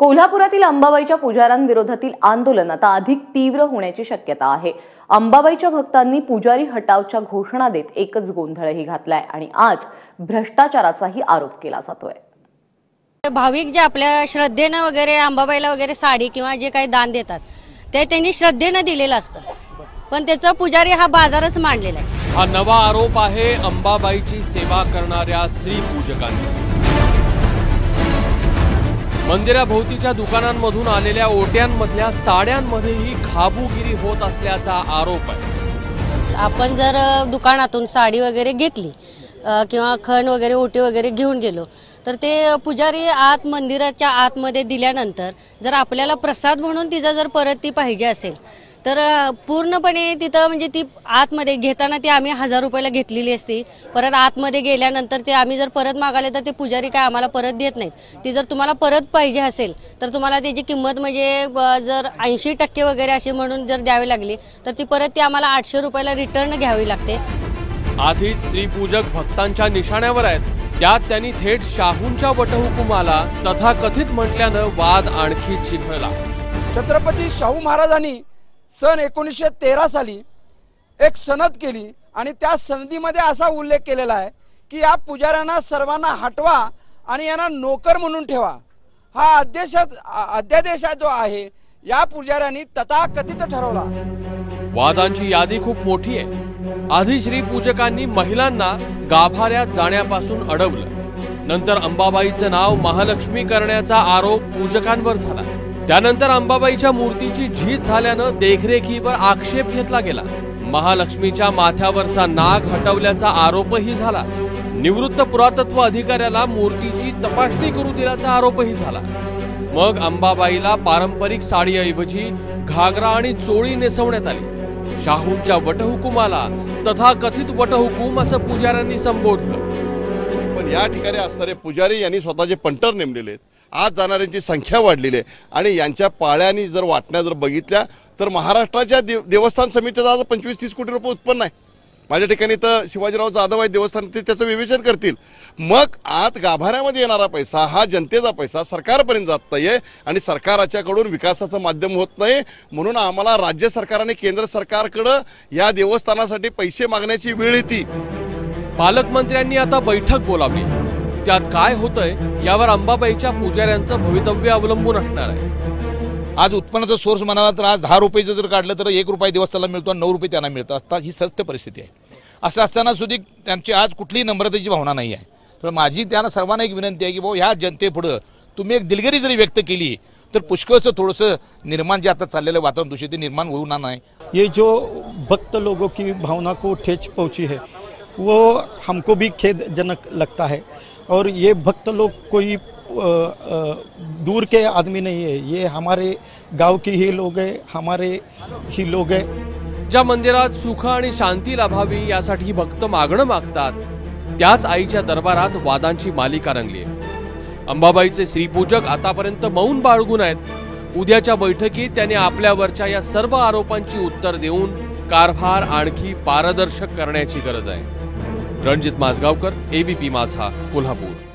कोल्हापुरातील अंबाबाईच्या पुजाऱ्यांविरोधातील आंदोलन आता अधिक तीव्र होण्याची शक्यता आहे. अंबाबाईच्या भक्तांनी पुजारी हटावच्या घोषणा देत एकच गोंधळही घातलाय आणि आज भ्रष्टाचाराचाही आरोप केला जातोय. भाविक जे आपल्या श्रद्धेनं वगैरे अंबाबाईला वगैरे साडी किंवा जे काही दान देतात ते त्यांनी श्रद्धेनं दिलेलं असतं. पण त्याचा पुजारी हा बाजारच मांडलेला आहे. हा नवा आरोप आहे अंबाबाईची सेवा करणाऱ्या स्त्री पूजकांनी. मंदिराभोवतीच्या दुकानांमधून आलेल्या ओट्यांमधल्या साड्यांमध्येही खाबूगिरी होत असल्याचा आरोप आहे. आपण जर दुकानातून साडी वगैरे घेतली किंवा खण वगैरे ओटी वगैरे घेऊन गेलो तर ते पुजारी आत मंदिराच्या आतमध्ये दिल्यानंतर जर आपल्याला प्रसाद म्हणून तिचा जर परत ती पाहिजे असेल तर पूर्णपणे तिथं म्हणजे ती आतमध्ये घेताना ती आम्ही हजार रुपयाला घेतलेली असती. परत आतमध्ये गेल्यानंतर ते आम्ही जर परत मागाले तर ते पुजारी काय आम्हाला परत देत नाहीत. ती जर तुम्हाला परत पाहिजे असेल तर तुम्हाला त्याची किंमत म्हणजे जर ऐंशी टक्के वगैरे अशी म्हणून जर द्यावी लागली तर ती परत ती आम्हाला आठशे रुपयाला रिटर्न घ्यावी लागते. आधीच स्त्रीपूजक भक्तांच्या निशाण्यावर आहेत. त्यात त्यांनी थेट शाहूंच्या वटहुकुमाला तथाकथित म्हटल्यानं वाद आणखी चिघळला. छत्रपती शाहू महाराजांनी सन एकोणीसशे तेरा साली एक सनद केली आणि त्या सनदीमध्ये असा उल्लेख केलेला आहे की या पुजाऱ्यांना सर्वांना हटवा आणि यांना नोकर म्हणून ठेवा. हा अध्यादेश अध्यादेश जो आहे या पुजाऱ्यांनी तथाकथित ठरवला. वादांची यादी खूप मोठी आहे. आधी श्री पूजकांनी महिलांना गाभाऱ्यात जाण्यापासून अडवलं. नंतर अंबाबाईचं नाव महालक्ष्मी करण्याचा आरोप पूजकांवर झाला. त्यानंतर अंबाबाईच्या मूर्तीची झीज झाल्यानं देखरेखीवर आक्षेप घेतला गेला. महालक्ष्मीच्या माथ्यावरचा नाग हटवल्याचा आरोपही झाला. निवृत्त पुरातत्व अधिकाऱ्याला मूर्तीची तपासणी करू दिल्याचा आरोपही झाला. मग अंबाबाईला पारंपरिक साडीऐवजी घागरा आणि चोळी नेसवण्यात आली. शाहूंच्या वटहुकुमाला तथाकथित वटहुकूम असं पुजाऱ्यांनी संबोधलं. पण या ठिकाणी असणारे पुजारी यांनी स्वतःचे पंटर नेमलेले आहेत. आज जाणाऱ्यांची संख्या वाढलेली आहे. आणि यांच्या पाळ्यांनी जर वाटण्या जर बघितल्या तर महाराष्ट्राच्या देव देवस्थान समितीचं आज पंचवीस तीस कोटी रुपये उत्पन्न आहे. माझ्या ठिकाणी तर शिवाजीराव जाधव आहे देवस्थान ते त्याचं विवेचन करतील. मग आत गाभाऱ्यामध्ये येणारा पैसा हा जनतेचा पैसा सरकारपर्यंत जात नाही आहे आणि सरकाराच्याकडून विकासाचं माध्यम होत नाही. म्हणून आम्हाला राज्य सरकार आणि केंद्र सरकारकडं या देवस्थानासाठी पैसे मागण्याची वेळ येते. पालकमंत्र्यांनी आता बैठक बोलावली. त्यात काय होतंय यावर अंबाबाईच्या पुजाऱ्यांचं भवितव्य अवलंबून असणार आहे. आज उत्पन्नाचा सोर्स म्हणाला तर आज दहा रुपयाचं जर काढलं तर एक रुपये देवस्थानाला मिळतो आणि नऊ रुपये त्यांना मिळतात. आता ही सत्य परिस्थिती आहे. असं असताना सुद्धा त्यांची आज कुठलीही नम्रतेची भावना नाही आहे. तर माझी त्यांना सर्वांना एक विनंती आहे की भाऊ ह्या जनतेपुढं तुम्ही एक दिलगिरी जरी व्यक्त केली तर पुष्कळचं थोडंसं निर्माण जे आता चाललेलं वातावरण दूषित ते निर्माण होऊ ना नाही. ये जो भक्त लोगों की भावना को ठेच पहुंची है वो हमको भी खेदजनक लगता है। और ये भक्त लोग कोई दूर के आदमी नहीं है। ये हमारे गांव की ही लोग आहे हमारे ही लोग आहे ज्या मंदिरात सुख आणि शांती लाभावी यासाठी भक्त मागणं मागतात त्याच आईच्या दरबारात वादांची मालिका रंगली अंबाबाईचे श्रीपूजक आतापर्यंत मौन बाळगून आहेत. उद्याच्या बैठकीत त्यांनी आपल्यावरच्या या सर्व आरोपांची उत्तर देऊन कारभार आणखी पारदर्शक करण्याची गरज आहे. रणजित माजगावकर एबीपी माझा कोल्हापूर.